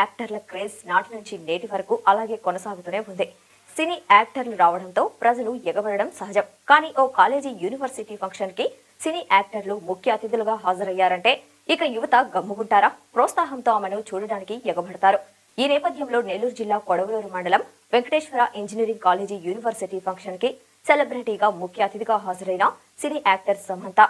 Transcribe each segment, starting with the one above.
యాక్టర్ల craze నాటి నుంచి నేటి వరకు అలాగే కొనసాగుతూనే ఉంది. సినీ యాక్టర్లు రావడంతో ప్రజలు ఎగబడడం సహజం. కానీ ఓ కాలేజీ యూనివర్సిటీ ఫంక్షన్కి సినీ యాక్టర్లు ముఖ్య అతిథులుగా హాజరయ్యారంటే ఇక యువత గమ్ముకుంటారా? ప్రోత్సాహంతో ఆమెను చూడడానికి ఎగబడతారు. ఈ నేపథ్యంలో నెల్లూరు జిల్లా కొడవలూరు మండలం వెంకటేశ్వర ఇంజనీరింగ్ కాలేజీ యూనివర్సిటీ ఫంక్షన్కి సెలబ్రిటీగా ముఖ్య అతిథిగా హాజరైన సినీ యాక్టర్ సమంత.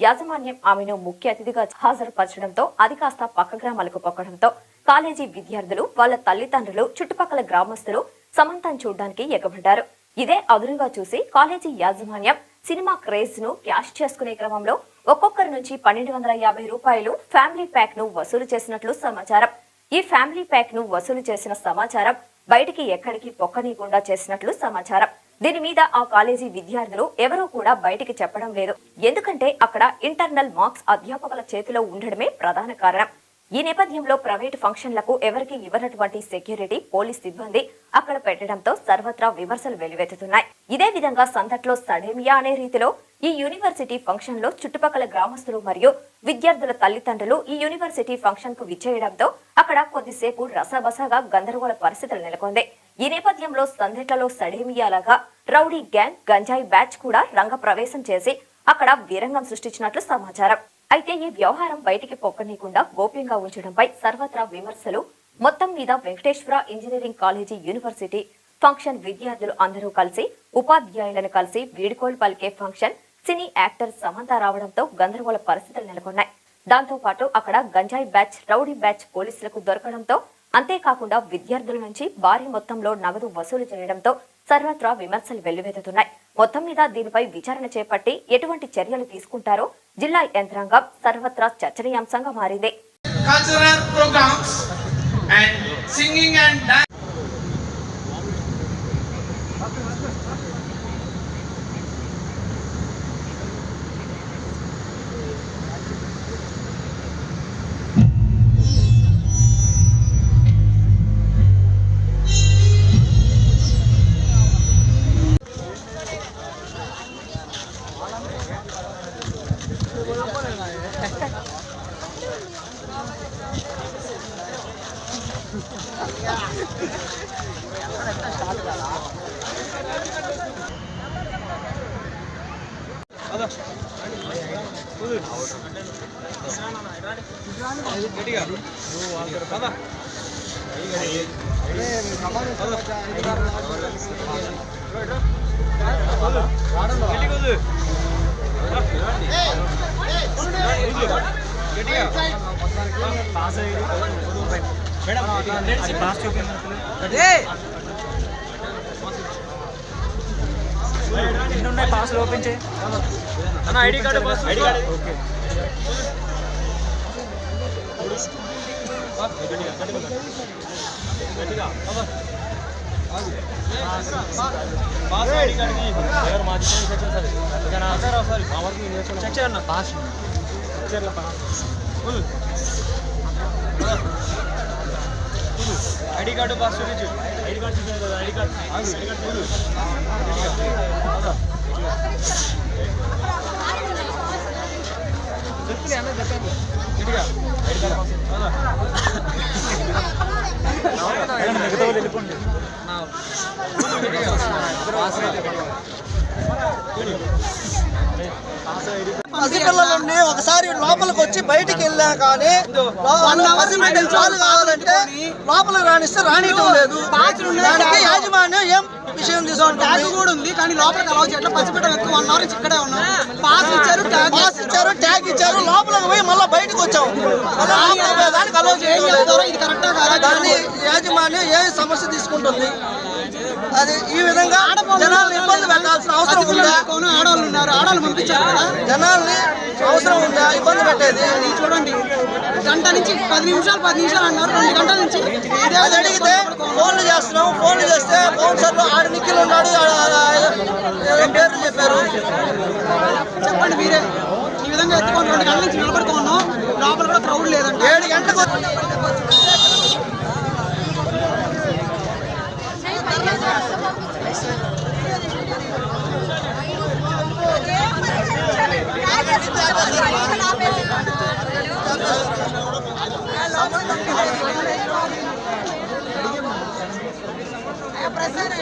యాజమాన్యం ఆమెను ముఖ్య అతిథిగా హాజరుపరచడంతో అది కాస్త పక్క గ్రామాలకు పొక్కడంతో కాలేజీ విద్యార్థులు వాళ్ళ తల్లిదండ్రులు చుట్టుపక్కల గ్రామస్తులు సమంతను చూడడానికి ఎగబడ్డారు. ఇదే అదునుగా చూసి కాలేజీ యాజమాన్యం సినిమా క్రేజ్ను క్యాష్ చేసుకునే క్రమంలో ఒక్కొక్కరి నుంచి పన్నెండు వందల యాభై రూపాయలు ఫ్యామిలీ ప్యాక్ను వసూలు చేసినట్లు సమాచారం. ఈ ఫ్యామిలీ ప్యాక్ను వసూలు చేసిన సమాచారం బయటికి ఎక్కడికి పొక్కనీయకుండా చేసినట్లు సమాచారం. దీని మీద ఆ కాలేజీ విద్యార్థులు ఎవరూ కూడా బయటికి చెప్పడం లేదు. ఎందుకంటే అక్కడ ఇంటర్నల్ మార్క్స్ అధ్యాపకుల చేతిలో ఉండడమే ప్రధాన కారణం. ఈ నేపథ్యంలో ప్రైవేట్ ఫంక్షన్లకు ఎవరికి ఇవ్వనటువంటి సెక్యూరిటీ పోలీస్ సిబ్బంది అక్కడ పెట్టడంతో సర్వత్రా విమర్శలు వెల్లువెత్తుతున్నాయి. ఇదే విధంగా సందట్లో సడేమియా అనే రీతిలో ఈ యూనివర్సిటీ ఫంక్షన్లో చుట్టుపక్కల గ్రామస్తులు మరియు విద్యార్థుల తల్లిదండ్రులు ఈ యూనివర్సిటీ ఫంక్షన్కు విచ్చేయడంతో అక్కడ కొద్దిసేపు రసబసగా గందరగోళ పరిస్థితులు నెలకొంది. ఈ నేపథ్యంలో సందట్లలో సడేమియాలాగా రౌడీ గ్యాంగ్ గంజాయి బ్యాచ్ కూడా రంగ ప్రవేశం చేసి అక్కడ వీరంగం సృష్టించినట్లు సమాచారం. అయితే ఈ వ్యవహారం బయటికి పొక్కనీయకుండా గోప్యంగా ఉంచడంపై సర్వత్రా విమర్శలు. మొత్తం మీద Venkateswara engineering college university function విద్యార్థులు అందరూ కలిసి ఉపాధ్యాయులను కలిసి వీడుకోలు పలికే ఫంక్షన్ సినీ యాక్టర్ సమంత రావడంతో గందరగోళ పరిస్థితులు నెలకొన్నాయి. దాంతో పాటు అక్కడ గంజాయి బ్యాచ్ రౌడీ బ్యాచ్ పోలీసులకు దొరకడంతో అంతేకాకుండా విద్యార్థుల నుంచి భారీ మొత్తంలో నగదు వసూలు చేయడంతో సర్వత్రా విమర్శలు వెల్లువెత్తుతున్నాయి. మొత్తం మీద దీనిపై విచారణ చేపట్టి ఎటువంటి చర్యలు తీసుకుంటారో జిల్లా యంత్రాంగం సర్వత్రా చర్చనీయాంశంగా మారింది. cultural programs and singing and dance. ఎన్ని ఉన్నాయి పాస్లు? ఓపెన్ చేయి. ID card pass ID card. Okay. Pass ID card ఎవరు మా జిల్లా సెక్షన్ సార్ ఓకేనా సార్ ఒకసారి మా వరకు సెక్షన్ అన్న. పాస్ సెక్షన్ల pass full. ID card pass చూపించు ఐడి కార్డు చూపించు కదా ID card ID card full చెప్తులే అన్న చెప్పాను గట్టిగా ఐడి కార్డు పాస్ మిగతా వాళ్ళు వెళ్ళిపోండి పసిపిల్లలుండి ఒకసారి లోపలికి వచ్చి బయటికి వెళ్ళా కానీ పసిబిడ్డలు చాలు కావాలంటే లోపలికి రాణిస్తే రానియటం లేదు. దానికి యాజమాన్యం ఏం విషయం తీసుకుంటుంది? కూడా ఉంది కానీ లోపలికి అలౌ చేయట్లేదు. పసిబిడ్డలు ఎక్కువ వన్ అవర్ ఇక్కడే ఉన్నాం పాస్ ఇచ్చారు ట్యాగ్ పాస్ ఇచ్చారు. ట్యాగ్ ఇచ్చారు. లోపలికి పోయి మళ్ళీ బయటకు వచ్చాం మళ్ళీ లోపలికి పోయేదానికి అలౌ ఇది కరెక్టా కాదా? దాన్ని యాజమాన్యం ఏ సమస్య తీసుకుంటుంది? అది ఈ విధంగా జనాలను ఇబ్బంది పెట్టాల్సిన అవసరం ఉందా? ఆడవాళ్ళు పంపించారు కదా? జనాల్ని అవసరం ఉందా? ఇబ్బంది పెట్టేది? ఇది చూడండి. గంట నుంచి పది నిమిషాలు పది నిమిషాలు అన్నారు. రెండు గంటల నుంచి అది అడిగితే ఫోన్లు చేస్తున్నాం. ఫోన్లు చేస్తే బౌన్సర్లు ఆడు నిఖిల్ ఉన్నాడు. పేర్లు చెప్పారు. చెప్పండి మీరే. ఈ విధంగా ఎత్తుకొని రెండు గంటల నుంచి నిలబడుతూ ఉన్నాం. లోపల కూడా క్రౌడ్ లేదండి. ఏడు గంటలకు ప్రసాద్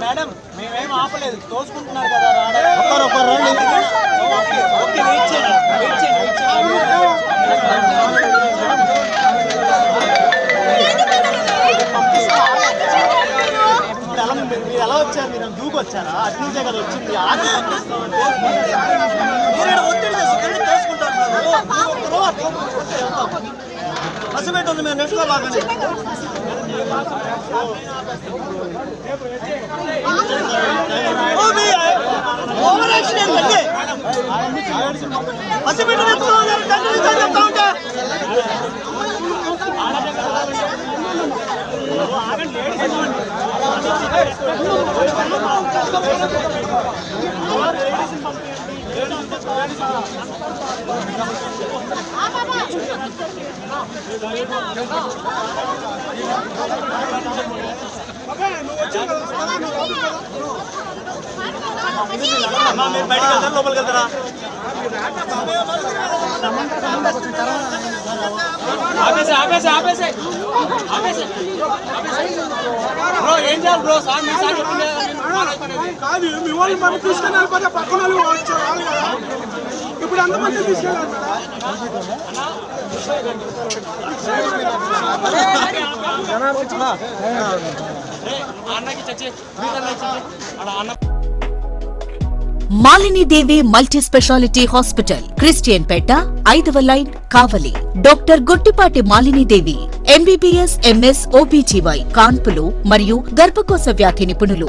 మేడం మేమేం ఆపలేదు తోసుకుంటున్నారు కదా ఓకే ఓకే వెయిట్ చేయండి వెయిట్ చేయండి వెయిట్ చేయండి ఇప్పుడు ఎలా మీరు ఎలా వచ్చారు మీరు దూకు వచ్చారా అటు నుంచే కదా వచ్చింది ఆగి ఒత్తిడి చేసుకుంటారు మీరు. మీరు ఒక్కరు అట్లా కొట్టుకుంటే వెళ్తాం. పసిబిడ్డ ఉంది మేము నెట్లో బాగానే ఓ, మీ ఓవర్ యాక్షన్ ఏంటండి? పసిబిడ్డ నెట్లో ఉన్నారు, తండ్రి నుంచి చెప్తా ఉంటా. అమ్మా మీరు బయటకు వెళ్తారా లోపలికి వెళ్తారా ఆపేసి ఆపేసి ఆపేసి ఆపేసి బ్రో ఏం చేయాలి బ్రో సార్ మీ సార్ చెప్పింది కాదు. మీ వాళ్ళు మనం తీసుకుని వెళ్ళిపోతే పక్కన వాళ్ళు వాళ్ళు కదా. ఇప్పుడు అంతమంది తీసుకెళ్ళారు అన్నకి చచ్చి మీకు అన్నకి చచ్చి Malinidevi multi speciality hospital Christian పేట ఐదవ line Kavali. Doctor Guttipati Malinidevi MBBS MS OBGY కాన్పులు మరియు గర్భకోశ వ్యాధి నిపుణులు.